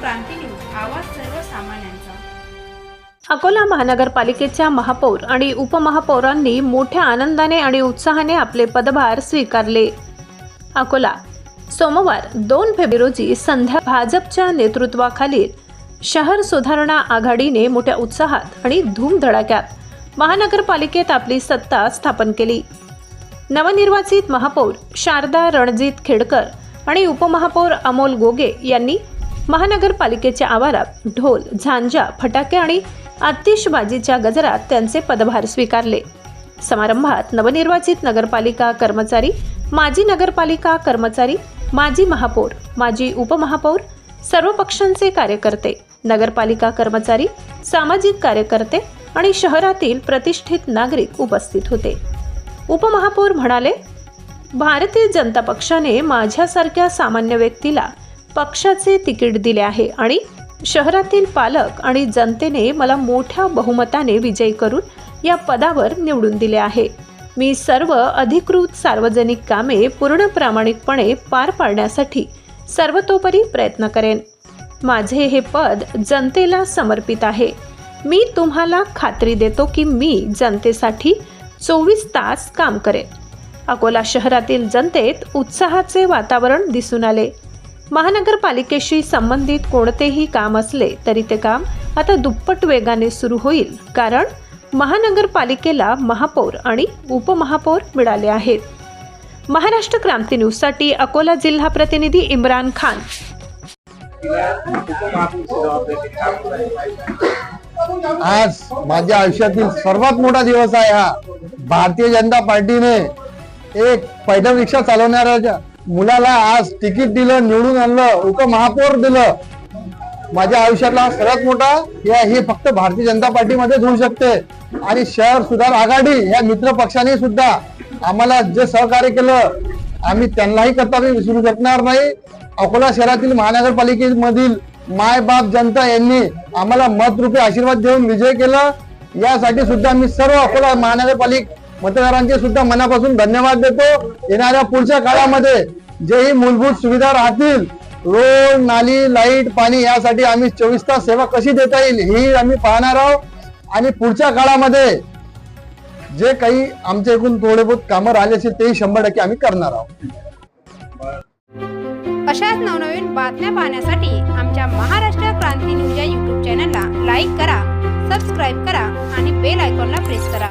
क्रांती news आवाज सर्वसामान्यांचा. अकोला महानगरपालिकेच्या महापौर आणि उपमहापौरांनी मोठ्या आनंदाने आणि उत्साहाने आपले पदभार स्वीकारले. अकोला सोमवार दोन फेब्रुवारी रोजी संध्या भाजपच्या नेतृत्वाखालील शहर सुधारणा आघाडीने मोठ्या उत्साहात आणि धूमधडाक्यात महानगरपालिकेत आपली सत्ता स्थापन केली. नवनिर्वाचित महापौर शारदा रणजित खेडकर आणि उपमहापौर अमोल गोगे यांनी महानगरपालिकेच्या आवारात ढोल झांजा फटाके आणि आतिषबाजीच्या गजरात त्यांचे पदभार स्वीकारले. समारंभात नवनिर्वाचित नगरपालिका कर्मचारी माजी नगरपालिका कर्मचारी माजी महापौर माजी उपमहापौर सर्व पक्षांचे कार्यकर्ते नगरपालिका कर्मचारी सामाजिक कार्यकर्ते आणि शहरातील प्रतिष्ठित नागरिक उपस्थित होते. उपमहापौर म्हणाले भारतीय जनता पक्षाने माझ्यासारख्या सामान्य व्यक्तीला पक्षाचे तिकीट दिले आहे आणि शहरातील पालक आणि जनतेने मला मोठ्या बहुमताने विजयी करून या पदावर निवडून दिले आहे. मी सर्व अधिकृत सार्वजनिक कामे पूर्ण प्रामाणिकपणे पार पाडण्यासाठी सर्वतोपरी प्रयत्न करेन. माझे हे पद जनतेला समर्पित आहे. मी तुम्हाला खात्री देतो की मी जनतेसाठी चोवीस तास काम करेन. अकोला शहरातील जनतेत उत्साहाचे वातावरण दिसून आले. महानगरपालिकेशी संबंधित कोणतेही काम असले तरी ते काम आता दुप्पट वेगाने सुरू होईल कारण महानगरपालिकेला महापौर आणि उपमहापौर मिळाले आहेत. महाराष्ट्र क्रांती न्यूजसाठी अकोला जिल्हा प्रतिनिधी इम्रान खान. आज माझ्या आयुष्यातील सर्वात मोठा दिवस आहे हा. भारतीय जनता पार्टीने एक पैदल रिक्षा चालवणाऱ्या मुलाला आज तिकीट दिलं निवडून आणलं उपमहापौर दिलं. माझ्या आयुष्यातला सर्वात मोठा हे हे फक्त भारतीय जनता पार्टीमध्येच होऊ शकते. आणि शहर सुधार आघाडी या मित्र पक्षाने सुद्धा आम्हाला जे सहकार्य केलं आम्ही त्यांनाही करता विसरू शकणार नाही. अकोला शहरातील महानगरपालिकेमधील माय बाप जनता यांनी आम्हाला मतरूपी आशीर्वाद देऊन विजय केला. यासाठी सुद्धा मी सर्व अकोला महानगरपालिका मतदारांचे सुद्धा मनापासून धन्यवाद देतो. येणाऱ्या पुढच्या काळामध्ये जेही मूलभूत सुविधा राहतील रोड नाली लाइट पाणी यासाठी आम्ही चोवीस तास सेवा कशी देता येईल ही आम्ही पाहणार आहोत. आणि पुढच्या काळामध्ये जे काही आमच्या एकूण थोडे बहुत कामं राहिले असेल तेही शंभर टक्के आम्ही करणार आहोत. अशाच नवनवीन बातम्या पाहण्यासाठी आमच्या महाराष्ट्र क्रांती न्यूज या युट्यूब चॅनलला लाईक करा सबस्क्राईब करा आणि बेल आयकॉनला प्रेस करा.